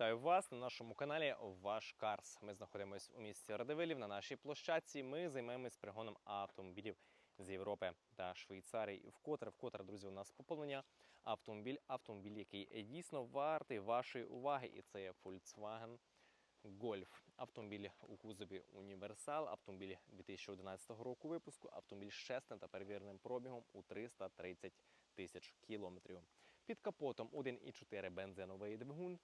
вітаю вас на нашому каналі Ваш Карс. Ми знаходимося у місті Радивилів на нашій площадці. Ми займаємось пригоном автомобілів з Європи та Швейцарії. Вкотре, вкотре, друзі, у нас поповнення автомобіль, автомобіль, який дійсно вартий вашої уваги, і це є Volkswagen Golf. Автомобіль у кузові Універсал, автомобіль 2011 року випуску, автомобіль з чесним та перевіреним пробігом у 330 тисяч кілометрів. Під капотом 1,4 бензиновий двигун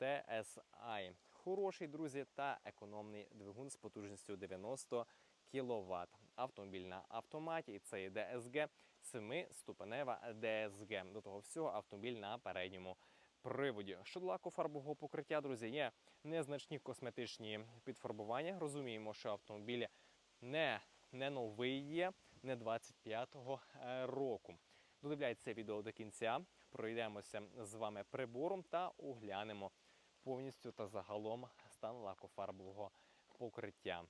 TSI. Хороший, друзі, та економний двигун з потужністю 90 кВт. Автомобіль на автоматі, і це є DSG, 7-ступенева DSG. До того всього автомобіль на передньому приводі. Щодо лаку фарбового покриття, друзі, є незначні косметичні підфарбування. Розуміємо, що автомобіль не, не новий є, не 25-го е, року. Додивляйтеся відео до кінця, пройдемося з вами прибором та оглянемо повністю та загалом стан лакофарбового покриття.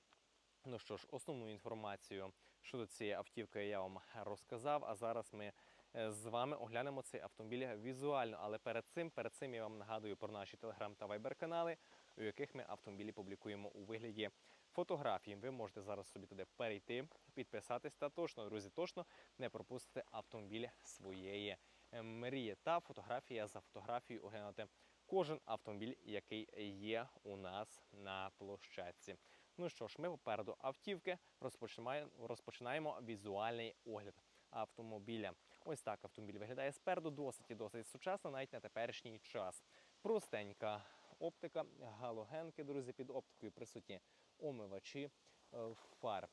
Ну що ж, основну інформацію щодо цієї автівки я вам розказав. А зараз ми е, з вами оглянемо цей автомобіль візуально. Але перед цим, перед цим я вам нагадую про наші телеграм та вайбер канали, у яких ми автомобілі публікуємо у вигляді фотографій. Ви можете зараз собі туди перейти, підписатись та точно, друзі, точно не пропустити автомобіль своєї е, мрії. Та фотографія за фотографією оглянути кожен автомобіль, який є у нас на площадці. Ну що ж, ми попереду автівки розпочинаємо, розпочинаємо візуальний огляд автомобіля. Ось так автомобіль виглядає спереду, досить і досить сучасно, навіть на теперішній час. Простенька оптика, галогенки, друзі, під оптикою присутні омивачі е, фар.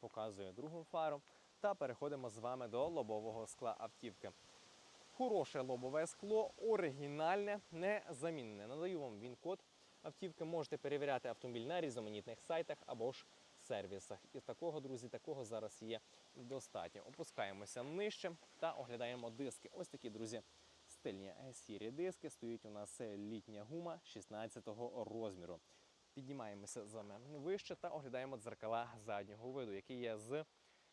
Показує другу фару. Та переходимо з вами до лобового скла автівки. Хороше лобове скло, оригінальне, незамінне. Надаю вам він-код автівки. Можете перевіряти автомобіль на різноманітних сайтах або ж сервісах. І такого, друзі, такого зараз є достатньо. Опускаємося нижче та оглядаємо диски. Ось такі, друзі, стильні сірі диски. Стоїть у нас літня гума 16-го розміру. Піднімаємося з вами вище та оглядаємо дзеркала заднього виду, які є з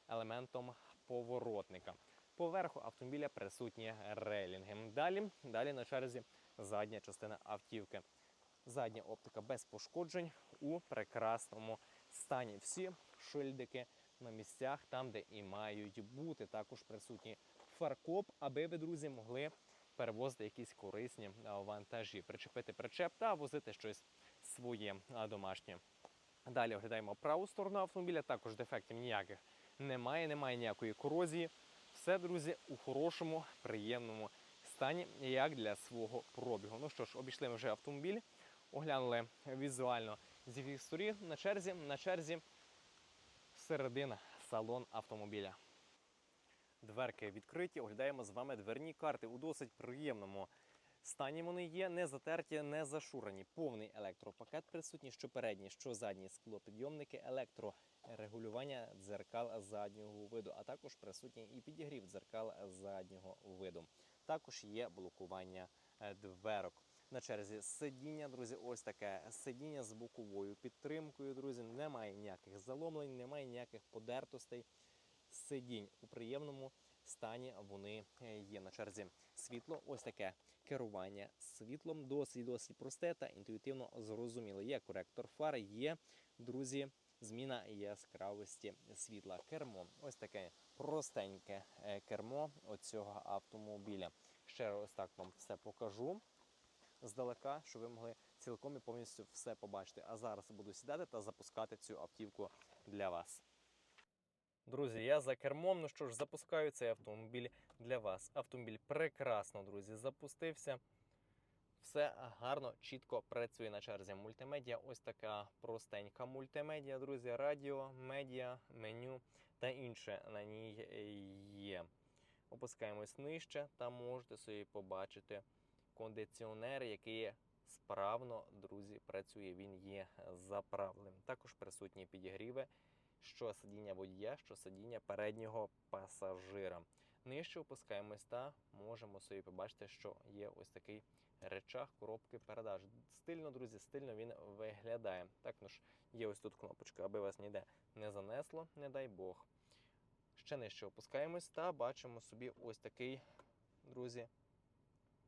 елементом поворотника. Поверху автомобіля присутні рейлінги. Далі, далі на черзі задня частина автівки. Задня оптика без пошкоджень у прекрасному стані. Всі шильдики на місцях, там, де і мають бути. Також присутні фаркоп, аби ви, друзі, могли перевозити якісь корисні вантажі, причепити причеп та возити щось своє домашнє. Далі оглядаємо праву сторону автомобіля. Також дефектів ніяких немає, немає ніякої корозії. Все, друзі, у хорошому, приємному стані, як для свого пробігу. Ну що ж, обійшли ми вже автомобіль, оглянули візуально зі всіх сторін. На черзі, на черзі середина салон автомобіля. Дверки відкриті, оглядаємо з вами дверні карти у досить приємному стані. Вони є не затерті, не зашурені. Повний електропакет присутній, що передні, що задні склопідйомники, електрорегулювання дзеркал заднього виду, а також присутній і підігрів дзеркал заднього виду. Також є блокування е, дверок. На черзі сидіння, друзі, ось таке сидіння з боковою підтримкою. Друзі, немає ніяких заломлень, немає ніяких подертостей сидінь у приємному стані. Вони е, є на черзі світло. Ось таке керування світлом. Досить досить просте та інтуїтивно зрозуміле. Є коректор фар, є друзі. Зміна яскравості світла. Кермо. Ось таке простеньке е, кермо оцього автомобіля. Ще раз так вам все покажу здалека, щоб ви могли цілком і повністю все побачити. А зараз буду сідати та запускати цю автівку для вас. Друзі, я за кермом. Ну що ж, запускаю цей автомобіль для вас. Автомобіль прекрасно, друзі, запустився. Все гарно, чітко працює на черзі. Мультимедіа. Ось така простенька мультимедіа, друзі. Радіо, медіа, меню та інше на ній є. Опускаємось нижче та можете собі побачити кондиціонер, який справно, друзі, працює. Він є заправленим. Також присутні підігріви, що сидіння водія, що сидіння переднього пасажира. Нижче опускаємось та можемо собі побачити, що є ось такий речах коробки передач. Стильно, друзі, стильно він виглядає. Також є ось тут кнопочка, аби вас ніде не занесло, не дай Бог. Ще нижче опускаємось та бачимо собі ось такий, друзі,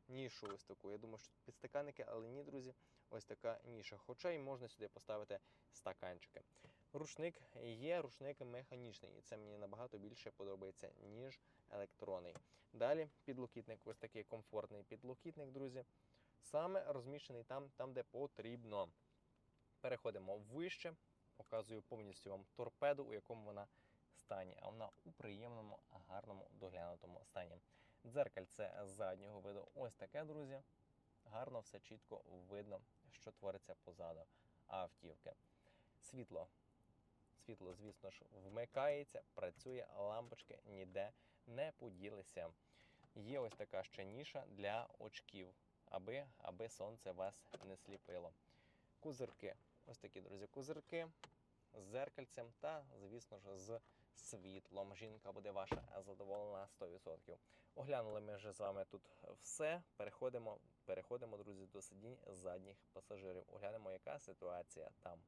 нішу ось таку. Я думаю, що тут підстаканники, але ні, друзі, ось така ніша. Хоча й можна сюди поставити стаканчики. Рушник є рушник механічний, і це мені набагато більше подобається, ніж електронний. Далі підлокітник, ось такий комфортний підлокітник, друзі. Саме розміщений там, там, де потрібно. Переходимо вище, показую повністю вам торпеду, у якому вона стані. А вона у приємному, гарному, доглянутому стані. Дзеркальце заднього виду ось таке, друзі. Гарно все чітко видно, що твориться позаду автівки. Світло. Світло, звісно ж, вмикається, працює, лампочки ніде не поділися. Є ось така ще ніша для очків, аби, аби сонце вас не сліпило. Козирки. Ось такі, друзі, козирки з зеркальцем та, звісно ж, з світлом. Жінка буде ваша задоволена 100%. Оглянули ми вже з вами тут все. Переходимо, переходимо, друзі, до сидінь задніх пасажирів. Оглянемо, яка ситуація там.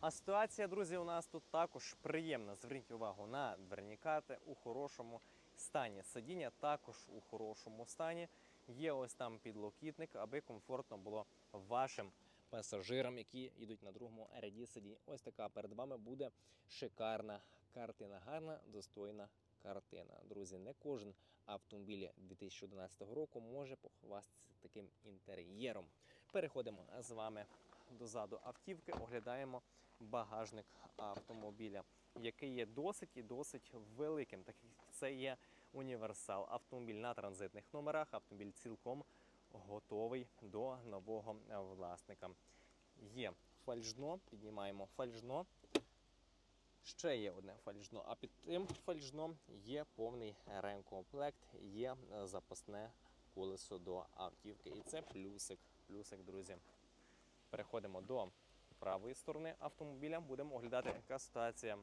А ситуація, друзі, у нас тут також приємна. Зверніть увагу на дверні карти у хорошому стані. Сидіння також у хорошому стані. Є ось там підлокітник, аби комфортно було вашим пасажирам, які йдуть на другому ряді сидінь. Ось така перед вами буде шикарна картина. Гарна, достойна картина. Друзі, не кожен автомобіль 2011 року може похвастатися таким інтер'єром. Переходимо з вами дозаду автівки, оглядаємо багажник автомобіля, який є досить і досить великим. Так це є універсал. Автомобіль на транзитних номерах, автомобіль цілком готовий до нового власника. Є фальжно, піднімаємо фальжно. Ще є одне фальжно, а під тим фальжном є повний ремкомплект, є запасне колесо до автівки. І це плюсик. Плюсик, друзі. Переходимо до правої сторони автомобіля. Будемо оглядати, яка ситуація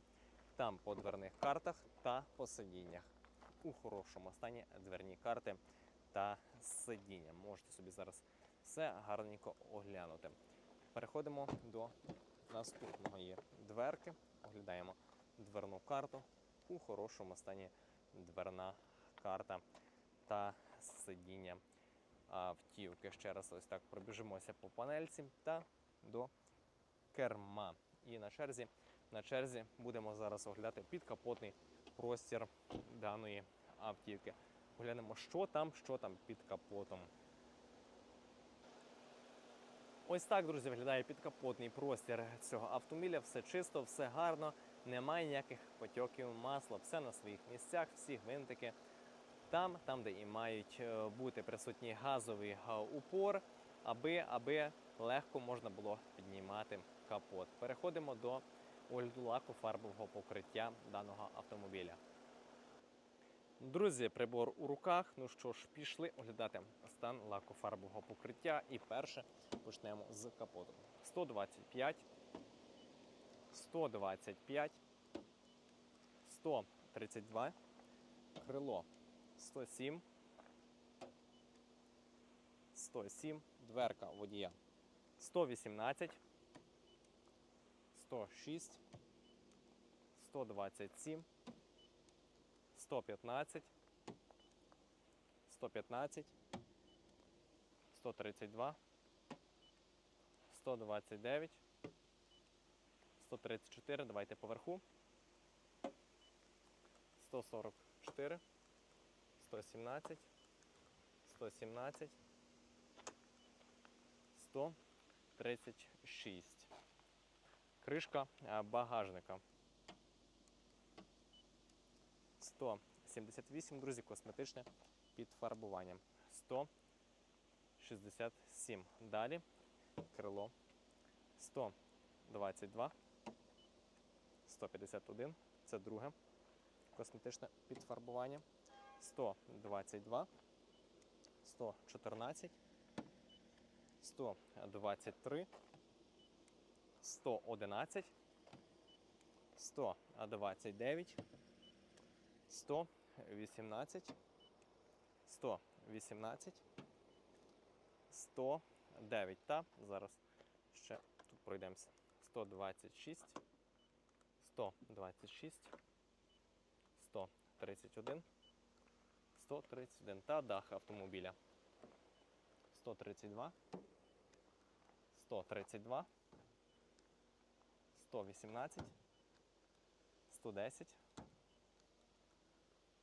там по дверних картах та по сидіннях. У хорошому стані дверні карти та сидіння. Можете собі зараз все гарненько оглянути. Переходимо до наступної дверки. Оглядаємо дверну карту. У хорошому стані дверна карта та сидіння автівки. Ще раз ось так пробіжимося по панельці та до керма. І на черзі, на черзі будемо зараз оглядати підкапотний простір даної автівки. Оглянемо, що там, що там під капотом. Ось так, друзі, виглядає підкапотний простір цього автомобіля. Все чисто, все гарно, немає ніяких потьоків масла, все на своїх місцях, всі гвинтики. Там, там, де і мають е, бути присутній газовий е, упор, аби, аби легко можна було піднімати капот. Переходимо до огляду фарбового покриття даного автомобіля. Друзі, прибор у руках. Ну що ж, пішли оглядати стан лакофарбового покриття. І перше почнемо з капоту. 125, 125, 132, крило 107, 107, дверка водія 118, 106, 127. 115, 115, 132, 129, 134, давайте поверху. 144, 117, 117, 136. Кришка е, багажника. 178, друзі, косметичне підфарбування. 167. Далі крило 122, 151. Це друге косметичне підфарбування. 122, 114, 123, 111, 129. 118, 118, 109. Та зараз ще тут пройдемося. 126, 126, 131, 131 та дах автомобіля. 132. 132. 118. 110.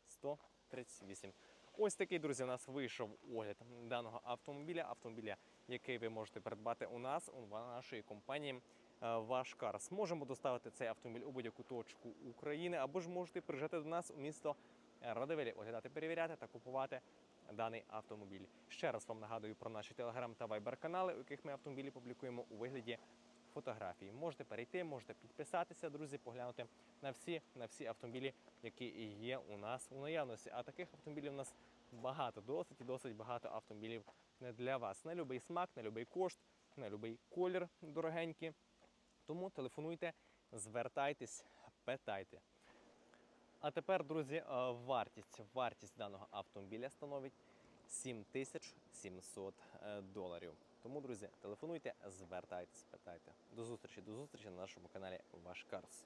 138. Ось такий, друзі, у нас вийшов огляд даного автомобіля. Автомобіля, який ви можете придбати у нас, у нашої компанії е, Ваш Карс. Можемо доставити цей автомобіль у будь-яку точку України, або ж можете приїжджати до нас у місто Радивилі, оглядати, перевіряти та купувати даний автомобіль. Ще раз вам нагадую про наші телеграм та вайбер канали, у яких ми автомобілі публікуємо у вигляді фотографій. Можете перейти, можете підписатися, друзі, поглянути на всі, на всі автомобілі, які є у нас у наявності. А таких автомобілів у нас багато, досить і досить багато автомобілів для вас. На будь-який смак, на будь-який кошт, на будь-який колір дорогенькі. Тому телефонуйте, звертайтесь, питайте. А тепер, друзі, е, вартість, вартість даного автомобіля становить 7700 е, доларів. Тому, друзі, телефонуйте, звертайтесь, питайте. До зустрічі, до зустрічі на нашому каналі Ваш Карс.